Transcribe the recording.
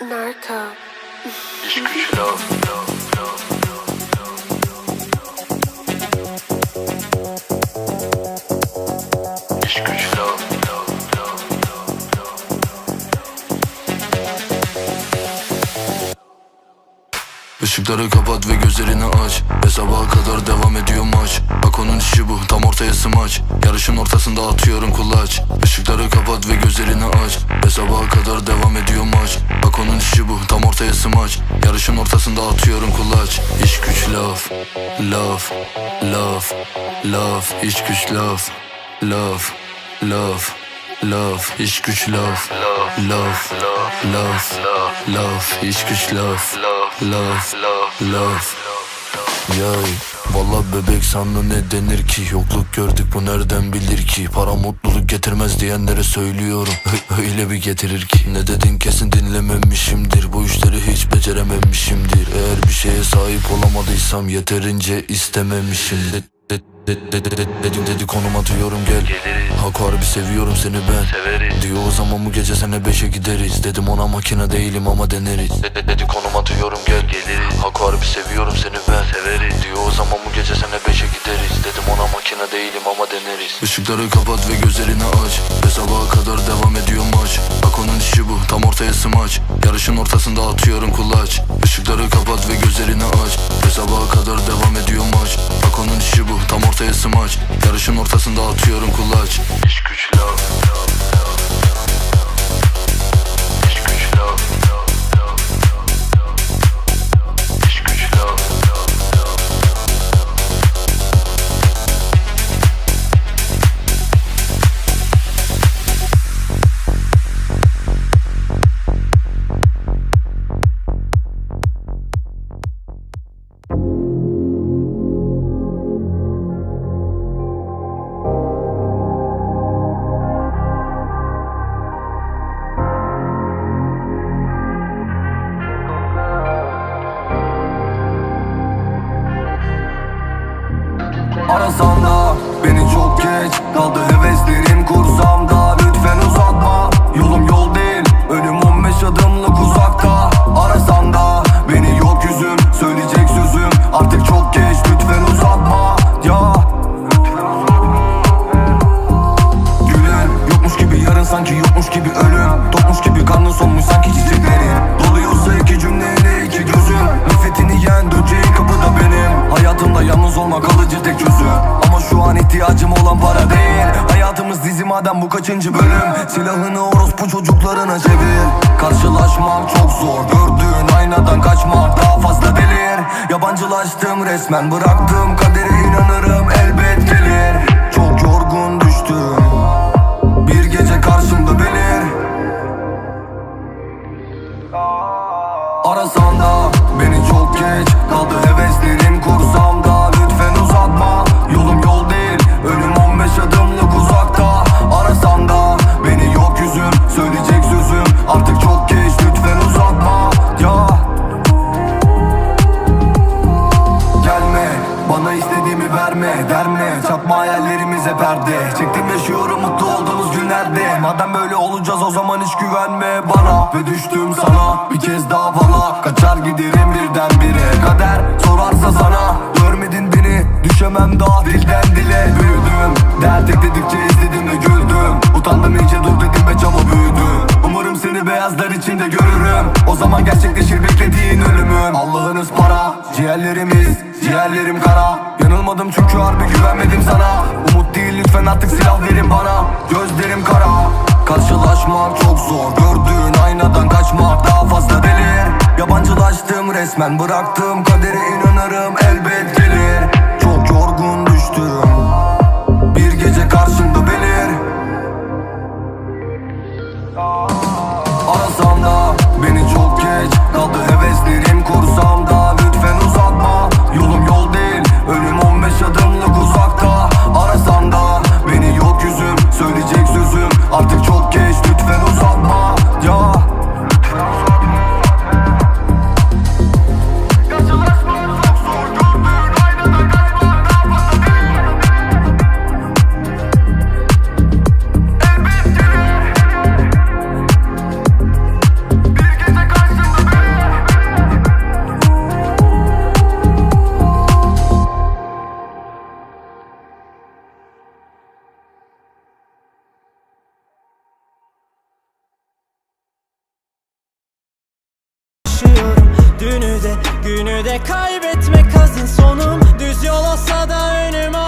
Narco. İş love. Işıkları kapat ve gözlerini aç Ve sabaha kadar devam ediyor maç Bak onun işi bu tam ortaya smaç Yarışın ortasında atıyorum kulaç Işıkları kapat ve gözlerini aç Ve sabaha kadar Bak onun işi bu tam ortaya smaç. Yarışın ortasında atıyorum kulaç. İş güç laf Laf Laf Laf. İş güç laf Laf Laf Laf. İş güç laf Laf Laf Laf İş güç laf Laf Laf Yay Valla bebek sana ne denir ki? Yokluk gördük bu nereden bilir ki? Para mutluluk getirmez diyenlere söylüyorum. Öyle bir getirir ki. Ne dedin kesin dinlememişimdir. Bu işleri hiç becerememişimdir. Eğer bir şeye sahip olamadıysam Yeterince istememişimdir de, de, de, de, de, dedim dedi konum atıyorum gel. Hak harbi seviyorum seni ben. Severiz. Diyor o zaman bu gece sene beşe gideriz. Dedim ona makine değilim ama deneriz. De, de, dedi konum atıyorum gel. Geliriz. Hak harbi seviyorum seni ben değilim ama deneriz. Işıkları kapat ve gözlerini aç. Ve sabaha kadar devam ediyor maç. Bak onun işi bu tam ortaya smaç. Yarışın ortasında atıyorum kulaç. Işıkları kapat ve gözlerini aç. Ve sabaha kadar devam ediyor maç. Bak onun işi bu tam ortaya smaç. Yarışın ortasında atıyorum kulaç. İş güç love, Arasan da beni çok geç Kaldı heveslerim kursamda Lütfen uzatma Yolum yol değil. Önüm 15 adımlık uzakta. Arasan da beni yok yüzüm Söyleyecek sözüm artık çok geç. Lütfen uzatma ya. Gülüm yokmuş gibi yarın sanki yokmuş gibi ölüm yalnız olmak kalıcı tek çözüm. Ama şu an ihtiyacım olan para değil. Hayatımız dizi madem bu kaçıncı bölüm? Silahını orospu çocuklarına çevir. Karşılaşmak çok zor. Gördüğün aynadan kaçmak daha fazla delir. Yabancılaştım resmen bıraktım kadere inanırım. elbet Madem böyle olacağız o zaman hiç güvenme bana. Ve düştüm sana bir kez daha bana. Kaçar giderim birdenbire Kader sorarsa sana Görmedin beni. Düşemem daha dilden dile. Büyüdüm dert ekledikçe izledim ve güldüm. Utandım iyice dur dedim ve çaba büyüdüm. Umarım seni beyazlar içinde görürüm. O zaman gerçekleşir beklediğin ölümün Allah'ınız para ciğerlerimiz Ciğerlerim kara. Yanılmadım çünkü harbi güvenmedim sana. Umut değil lütfen artık silah verin bana Karşılaşmak çok zor. Gördüğün aynadan kaçmak daha fazla delir. Yabancılaştım resmen bıraktım kadere inanırım elbet gelir Dünü de günü de kaybetmek hazin sonum. Düz yol olsa da önüm ağrı